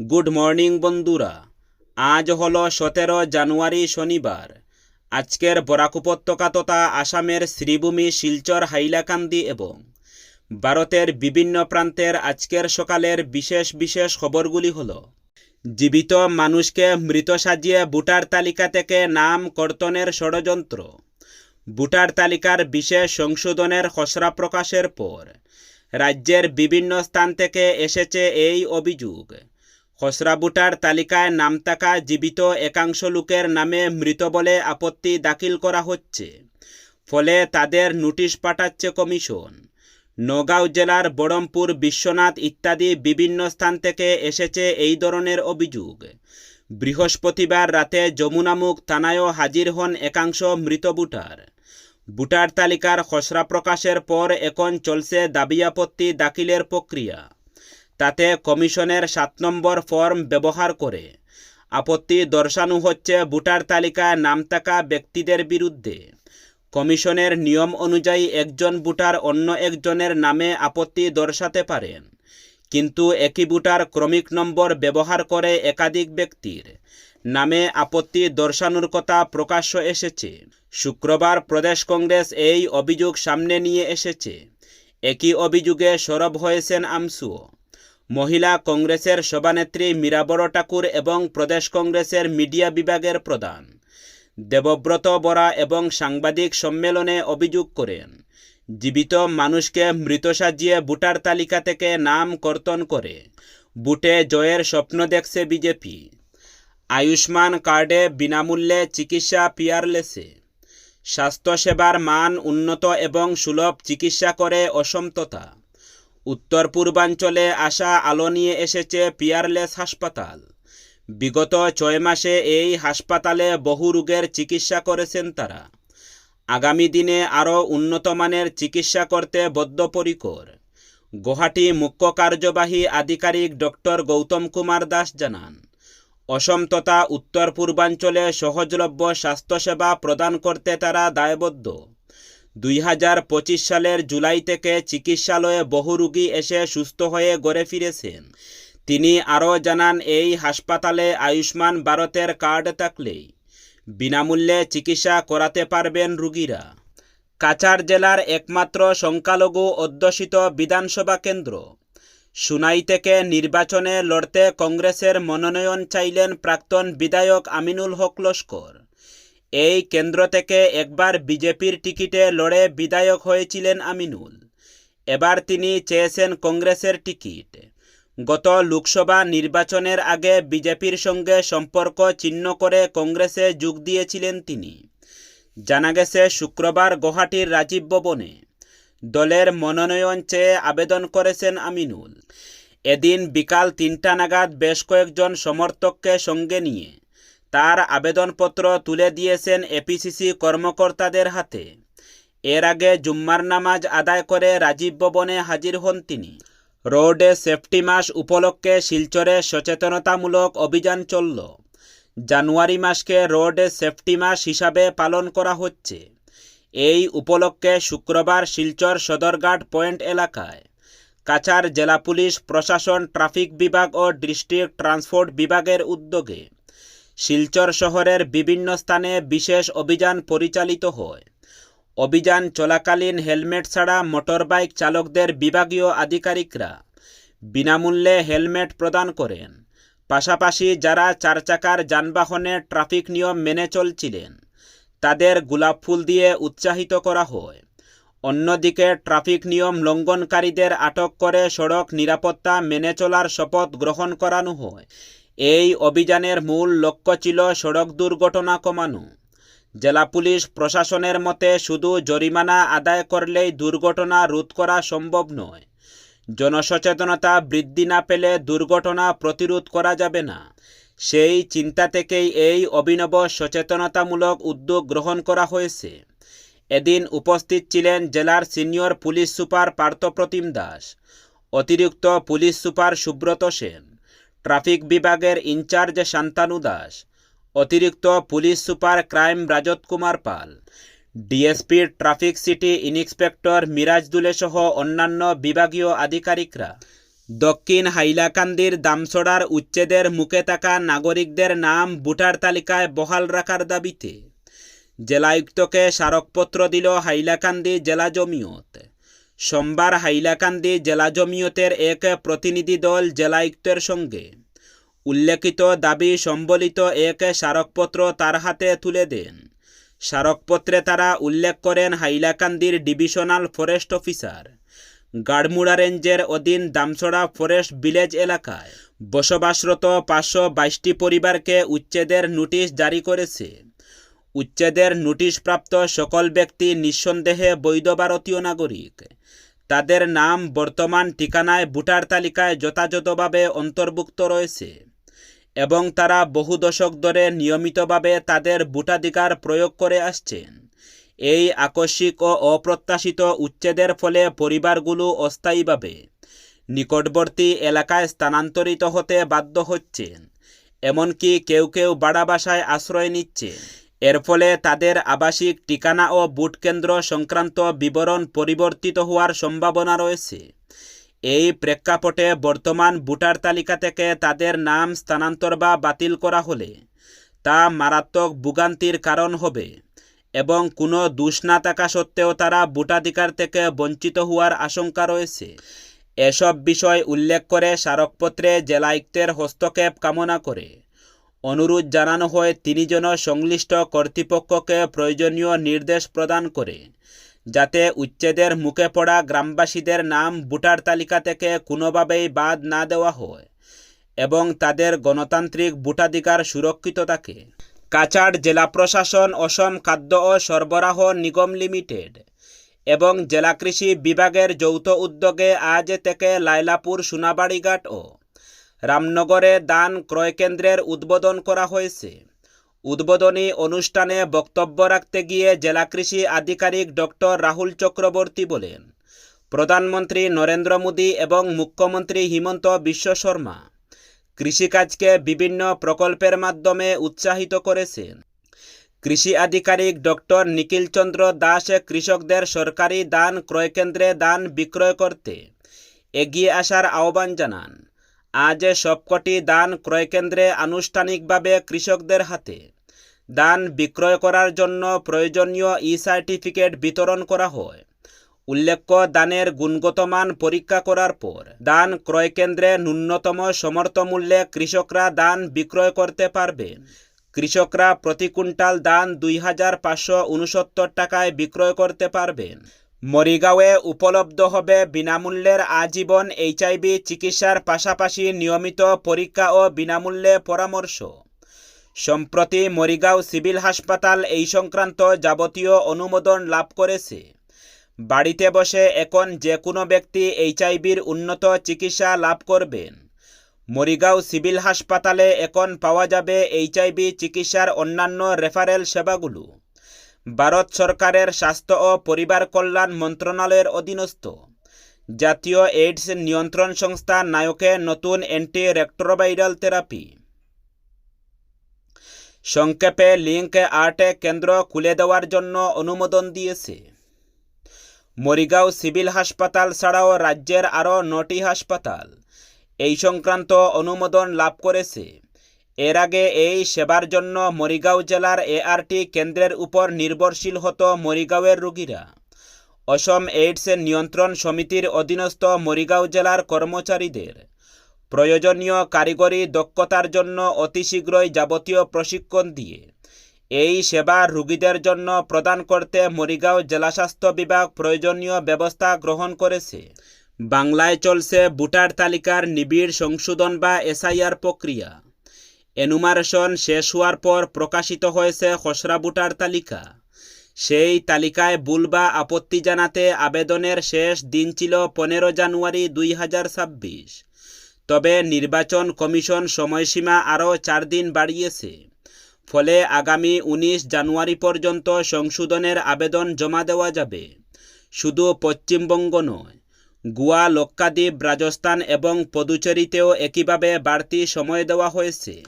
Good morning বন্ধুরা। আজ হলো সতেরো জানুয়ারি শনিবার। আজকের বরাক উপত্যকা তথা আসামের শ্রীভূমি শিলচর, হাইলাকান্দি এবং ভারতের বিভিন্ন প্রান্তের আজকের সকালের বিশেষ বিশেষ খবরগুলি হলো, জীবিত মানুষকে মৃত সাজিয়ে ভোটার তালিকা থেকে নাম কর্তনের ষড়যন্ত্র, ভোটার তালিকার বিশেষ সংশোধনের খসড়া প্রকাশের পর, রাজ্যের বিভিন্ন স্থান থেকে এসেছে এই অভিযোগ। খসড়া ভোটার তালিকায় নাম থাকা জীবিত একাংশ লোকের নামে মৃত বলে আপত্তি দাখিল করা হচ্ছে। ফলে তাদের নোটিশ পাঠাচ্ছে কমিশন। নগাঁও জেলার বড়মপুর, বিশ্বনাথ ইত্যাদি বিভিন্ন স্থান থেকে এসেছে এই ধরনের অভিযোগ। বৃহস্পতিবার রাতে যমুনামুখ থানায়ও হাজির হন একাংশ মৃত ভোটার ভোটার তালিকার খসড়া প্রকাশের পর এখন চলছে দাবি আপত্তি দাখিলের প্রক্রিয়া। তাতে কমিশনের সাত নম্বর ফর্ম ব্যবহার করে। আপত্তি দর্শানো হচ্ছে ভোটার তালিকায় নাম থাকা ব্যক্তিদের বিরুদ্ধে। কমিশনের নিয়ম অনুযায়ী একজন ভোটার অন্য একজনের নামে আপত্তি দর্শাতে পারেন। কিন্তু একই ভোটার ক্রমিক নম্বর ব্যবহার করে একাধিক ব্যক্তির নামে আপত্তি দর্শানোর কথা প্রকাশ্য এসেছে। শুক্রবার প্রদেশ কংগ্রেস এই অভিযোগ সামনে নিয়ে এসেছে। একই অভিযোগে সরব হয়েছেন আমসুও। মহিলা কংগ্রেসের সভানেত্রী মীরাবড় ঠাকুর এবং প্রদেশ কংগ্রেসের মিডিয়া বিভাগের প্রধান। দেবব্রত বরা এবং সাংবাদিক সম্মেলনে অভিযোগ করেন, জীবিত মানুষকে মৃত সাজিয়ে ভোটার তালিকা থেকে নাম কর্তন করে বুটে জয়ের স্বপ্ন দেখছে বিজেপি। আয়ুষ্মান কার্ডে বিনামূল্যে চিকিৎসা পিয়ারলেসে। স্বাস্থ্যসেবার মান উন্নত এবং সুলভ চিকিৎসা করে অসম তথা উত্তর পূর্বাঞ্চলে আসা আলো নিয়ে এসেছে পিয়ারলেস হাসপাতাল। বিগত ছয় মাসে এই হাসপাতালে বহু রোগের চিকিৎসা করেছেন তারা। আগামী দিনে আরও উন্নতমানের চিকিৎসা করতে বদ্ধপরিকর। গুয়াহাটি মুখ্য কার্যবাহী আধিকারিক ডক্টর গৌতম কুমার দাস জানান, অসম তথা উত্তর পূর্বাঞ্চলে সহজলভ্য স্বাস্থ্যসেবা প্রদান করতে তারা দায়বদ্ধ। দুই হাজার পঁচিশ সালের জুলাই থেকে চিকিৎসালয়ে বহু রোগী এসে সুস্থ হয়ে গড়ে ফিরেছেন। তিনি আরও জানান, এই হাসপাতালে আয়ুষ্মান ভারতের কার্ড থাকলেই বিনামূল্যে চিকিৎসা করাতে পারবেন রুগীরা। কাছাড় জেলার একমাত্র সংখ্যালঘু অধ্যুষিত বিধানসভা কেন্দ্র। সুনাই থেকে নির্বাচনে লড়তে কংগ্রেসের মনোনয়ন চাইলেন প্রাক্তন বিধায়ক আমিনুল হক লস্কর। এই কেন্দ্র থেকে একবার বিজেপির টিকিটে লড়ে বিধায়ক হয়েছিলেন আমিনুল। এবার তিনি চেয়েছেন কংগ্রেসের টিকিট। গত লোকসভা নির্বাচনের আগে বিজেপির সঙ্গে সম্পর্ক ছিন্ন করে কংগ্রেসে যোগ দিয়েছিলেন তিনি। জানা গেছে, শুক্রবার গুয়াহাটির রাজীব ভবনে দলের মনোনয়ন চেয়ে আবেদন করেছেন আমিনুল। এদিন বিকাল তিনটা নাগাদ বেশ কয়েকজন সমর্থককে সঙ্গে নিয়ে তার আবেদনপত্র তুলে দিয়েছেন এপিসিসি কর্মকর্তাদের হাতে। এর আগে জুম্মার নামাজ আদায় করে রাজীব ভবনে হাজির হন তিনি। রোডে সেফটি মাস উপলক্ষে শিলচরে সচেতনতামূলক অভিযান চলল। জানুয়ারি মাসকে রোডে সেফটি মাস হিসাবে পালন করা হচ্ছে। এই উপলক্ষে শুক্রবার শিলচর সদরঘাট পয়েন্ট এলাকায় কাছাড় জেলা পুলিশ, প্রশাসন, ট্রাফিক বিভাগ ও ডিস্ট্রিক্ট ট্রান্সপোর্ট বিভাগের উদ্যোগে শিলচর শহরের বিভিন্ন স্থানে বিশেষ অভিযান পরিচালিত হয়। অভিযান চলাকালীন হেলমেট ছাড়া মোটরবাইক চালকদের বিভাগীয় আধিকারিকরা বিনামূল্যে হেলমেট প্রদান করেন। পাশাপাশি যারা চার চাকার যানবাহনে ট্রাফিক নিয়ম মেনে চলছিলেন, তাদের গোলাপ ফুল দিয়ে উৎসাহিত করা হয়। অন্যদিকে ট্রাফিক নিয়ম লঙ্ঘনকারীদের আটক করে সড়ক নিরাপত্তা মেনে চলার শপথ গ্রহণ করানো হয়। এই অভিযানের মূল লক্ষ্য ছিল সড়ক দুর্ঘটনা কমানো। জেলা পুলিশ প্রশাসনের মতে শুধু জরিমানা আদায় করলেই দুর্ঘটনা রোধ করা সম্ভব নয়। জনসচেতনতা বৃদ্ধি না পেলে দুর্ঘটনা প্রতিরোধ করা যাবে না। সেই চিন্তা থেকেই এই অভিনব সচেতনতামূলক উদ্যোগ গ্রহণ করা হয়েছে। এদিন উপস্থিত ছিলেন জেলার senior police super Parthapratim Das, অতিরিক্ত police super Subrata Sen traffic বিভাগের ইনচার্জ শান্তানু দাস, অতিরিক্ত police super crime Rajat Kumar Pal, DSP traffic city inspector Miraj Dule সহ অন্যান্য বিভাগীয় আধিকারিকরা, দক্ষিণ হাইলাকান্দির দামছড়ার উচ্ছেদের মুখে থাকা নাগরিকদের নাম ভোটার তালিকায় বহাল রাখার দাবিতে, জেলায়ুক্তকে স্মারকপত্র দিল হাইলাকান্দি জেলা জমিয়ত। সোমবার হাইলাকান্দি জেলা জমিয়তের এক প্রতিনিধি দল জেলায়ুক্তের সঙ্গে। উল্লেখিত দাবি সম্বলিত এক স্মারকপত্র তার হাতে তুলে দেন। স্মারকপত্রে তারা উল্লেখ করেন হাইলাকান্দির ডিভিশনাল ফরেস্ট অফিসার। গাড়মুড়া রেঞ্জের অধীন দামছড়া ফরেস্ট ভিলেজ এলাকায় বসবাসরত পাঁচশো বাইশটি পরিবারকে উচ্ছেদের নোটিশ জারি করেছে। উচ্ছেদের নোটিশপ্রাপ্ত সকল ব্যক্তি নিঃসন্দেহে বৈধ ভারতীয় নাগরিক। তাদের নাম, বর্তমান ঠিকানায় ভোটার তালিকায় যথাযথভাবে অন্তর্ভুক্ত রয়েছে এবং তারা বহু দশক ধরে নিয়মিতভাবে তাদের ভোটাধিকার প্রয়োগ করে আসছেন। এই আকস্মিক ও অপ্রত্যাশিত উচ্ছেদের ফলে পরিবারগুলো অস্থায়ীভাবে নিকটবর্তী এলাকায় স্থানান্তরিত হতে বাধ্য হচ্ছেন, এমনকি কেউ কেউ বাড়া বাসায় আশ্রয় নিচ্ছে এর ফলে তাদের আবাসিক ঠিকানা ও বুট কেন্দ্র সংক্রান্ত বিবরণ পরিবর্তিত হওয়ার সম্ভাবনা রয়েছে। এই প্রেক্ষাপটে বর্তমান ভোটার তালিকা থেকে তাদের নাম স্থানান্তর বা বাতিল করা হলে তা মারাত্মক ভোগান্তির কারণ হবে এবং কোনো দোষ না থাকা সত্ত্বেও তারা ভোটাধিকার থেকে বঞ্চিত হওয়ার আশঙ্কা রয়েছে। এসব বিষয় উল্লেখ করে স্মারকপত্রে জেলায়ুক্তের হস্তক্ষেপ কামনা করে অনুরোধ জানানো হয় তিনি যেন সংশ্লিষ্ট কর্তৃপক্ষকে প্রয়োজনীয় নির্দেশ প্রদান করে, যাতে উচ্ছেদের মুখে পড়া গ্রামবাসীদের নাম ভোটার তালিকা থেকে কোনোভাবেই বাদ না দেওয়া হয় এবং তাদের গণতান্ত্রিক ভোটাধিকার সুরক্ষিত থাকে। কাছাড় জেলা প্রশাসন অসম খাদ্য ও সরবরাহ নিগম লিমিটেড এবং জেলা কৃষি বিভাগের যৌথ উদ্যোগে আজ থেকে লাইলাপুর সোনাবাড়িঘাট ও রামনগরে দান ক্রয়কেন্দ্রের উদ্বোধন করা হয়েছে। উদ্বোধনী অনুষ্ঠানে বক্তব্য রাখতে গিয়ে জেলা কৃষি আধিকারিক ডক্টর রাহুল চক্রবর্তী বলেন, প্রধানমন্ত্রী নরেন্দ্র মোদী এবং মুখ্যমন্ত্রী হিমন্ত বিশ্ব শর্মা কৃষিকাজকে বিভিন্ন প্রকল্পের মাধ্যমে উৎসাহিত করেছেন। কৃষি আধিকারিক ডক্টর নিখিল চন্দ্র দাস কৃষকদের সরকারি দান ক্রয়কেন্দ্রে দান বিক্রয় করতে এগিয়ে আসার আহ্বান জানান। আজ সবকটি দান ক্রয়কেন্দ্রে আনুষ্ঠানিকভাবে কৃষকদের হাতে। দান বিক্রয় করার জন্য প্রয়োজনীয় ই সার্টিফিকেট বিতরণ করা হয়। উল্লেখ্য, দানের গুণগত মান পরীক্ষা করার পর দান ক্রয়কেন্দ্রে ন্যূনতম সমর্থ মূল্যে কৃষকরা দান বিক্রয় করতে পারবেন কৃষকরা প্রতি কুইন্টাল দান দুই হাজার পাঁচশো উনসত্তর টাকায় বিক্রয় করতে পারবেন। মরিগাঁওয়ে উপলব্ধ হবে বিনামূল্যের আজীবন এইচআইভি চিকিৎসার পাশাপাশি নিয়মিত পরীক্ষা ও বিনামূল্যে পরামর্শ সম্প্রতি মরিগাঁও সিভিল হাসপাতাল এই সংক্রান্ত যাবতীয় অনুমোদন লাভ করেছে বাড়িতে বসে এখন যে কোনো ব্যক্তি এইচআইভির উন্নত চিকিৎসা লাভ করবেন মরিগাঁও সিভিল হাসপাতালে এখন পাওয়া যাবে এইচআইভি চিকিৎসার অন্যান্য রেফারেল সেবাগুলো ভারত সরকারের স্বাস্থ্য ও পরিবার কল্যাণ মন্ত্রণালয়ের অধীনস্থ। জাতীয় এইডস নিয়ন্ত্রণ সংস্থা নায়কে নতুন অ্যান্টি রেক্টোভাইরাল থেরাপি সংক্ষেপে লিঙ্ক আর্টে কেন্দ্র খুলে দেওয়ার জন্য অনুমোদন দিয়েছে। মরিগাঁও সিভিল হাসপাতাল ছাড়াও রাজ্যের আরও নটি হাসপাতাল। এই সংক্রান্ত অনুমোদন লাভ করেছে। এর আগে এই সেবার জন্য মরিগাঁও জেলার এআরটি কেন্দ্রের উপর নির্ভরশীল হতো মরিগাঁওয়ের রোগীরা। অসম এইডস নিয়ন্ত্রণ সমিতির অধীনস্থ মরিগাঁও জেলার কর্মচারীদের। প্রয়োজনীয় কারিগরি দক্ষতার জন্য অতি শীঘ্রই যাবতীয় প্রশিক্ষণ দিয়ে এই সেবা রোগীদের জন্য প্রদান করতে মরিগাঁও জেলা স্বাস্থ্য বিভাগ প্রয়োজনীয় ব্যবস্থা গ্রহণ করেছে। বাংলায় চলছে ভোটার তালিকার নিবিড় সংশোধন বা এসআইআর প্রক্রিয়া। এনুমারেশন শেষ হওয়ার পর প্রকাশিত হয়েছে খসড়া ভোটার তালিকা। সেই তালিকায় ভুল বা আপত্তি জানাতে আবেদনের শেষ দিন ছিল পনেরো জানুয়ারি দুই হাজার ছাব্বিশ। তবে নির্বাচন কমিশন সময়সীমা আরও চার দিন বাড়িয়েছে। ফলে আগামী উনিশ জানুয়ারি পর্যন্ত সংশোধনের আবেদন জমা দেওয়া যাবে। শুধু পশ্চিমবঙ্গ নয় গোয়া, লক্ষাদ্বীপ, রাজস্থান এবং পদুচেরিতেও একইভাবে বাড়তি সময় দেওয়া হয়েছে।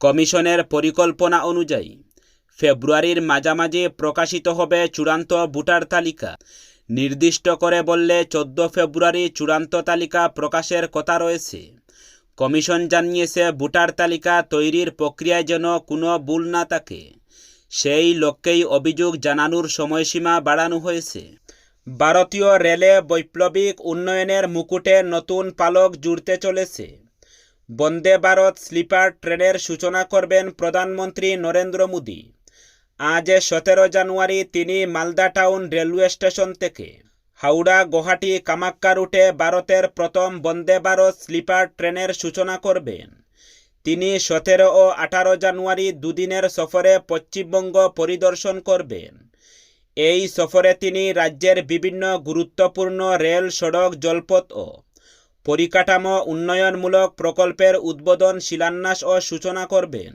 কমিশনের পরিকল্পনা অনুযায়ী, ফেব্রুয়ারির মাঝামাঝি প্রকাশিত হবে চূড়ান্ত ভোটার তালিকা। নির্দিষ্ট করে বললে চোদ্দ ফেব্রুয়ারি চূড়ান্ত তালিকা প্রকাশের কথা রয়েছে। কমিশন জানিয়েছে, ভোটার তালিকা তৈরির প্রক্রিয়ায় যেন কোনো ভুল না থাকে। সেই লক্ষ্যেই অভিযোগ জানানোর সময়সীমা বাড়ানো হয়েছে। ভারতীয় রেলে বৈপ্লবিক উন্নয়নের মুকুটে নতুন পালক জুড়তে চলেছে। বন্দে ভারত স্লিপার ট্রেনের সূচনা করবেন প্রধানমন্ত্রী নরেন্দ্র মোদী। আজ সতেরো জানুয়ারি তিনি মালদা টাউন রেলওয়ে স্টেশন থেকে হাওড়া, গুয়াহাটি, কামাক্কা রুটে ভারতের প্রথম বন্দে ভারত স্লিপার ট্রেনের সূচনা করবেন। তিনি সতেরো ও আঠারো জানুয়ারি দুদিনের সফরে পশ্চিমবঙ্গ পরিদর্শন করবেন। এই সফরে তিনি রাজ্যের বিভিন্ন গুরুত্বপূর্ণ রেল সড়ক, জলপথ ও পরিকাঠামো উন্নয়নমূলক প্রকল্পের উদ্বোধন, শিলান্যাস ও সূচনা করবেন।